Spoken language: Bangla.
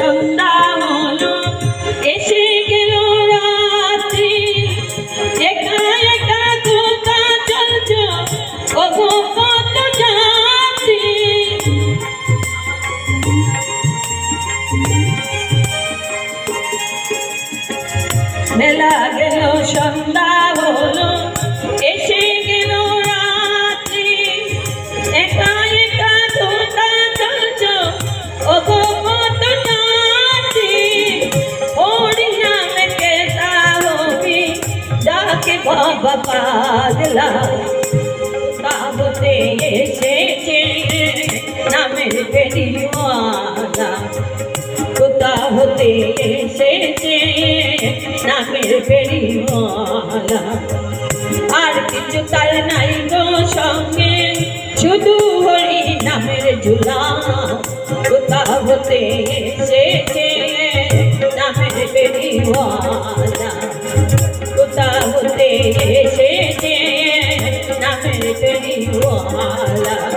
সন্ধ্যা হলো এসে রাত্রি। একা একা কোথা চলছ ও কত যাত্রী। মেলা গেল সন্ধ্যা বাবা পাগলা। তাবতে এসেছে নামের পেরিওয়ালা কোথা হতে এসেছে নামের পেরিওয়ালা আর কিছু তার নাই গো সঙ্গে, শুধু হরি নামের ঝুলা। কোথা হতে এসেছে নামের পেরিওয়ালা হতে এসেছে নামের পেরিওয়ালা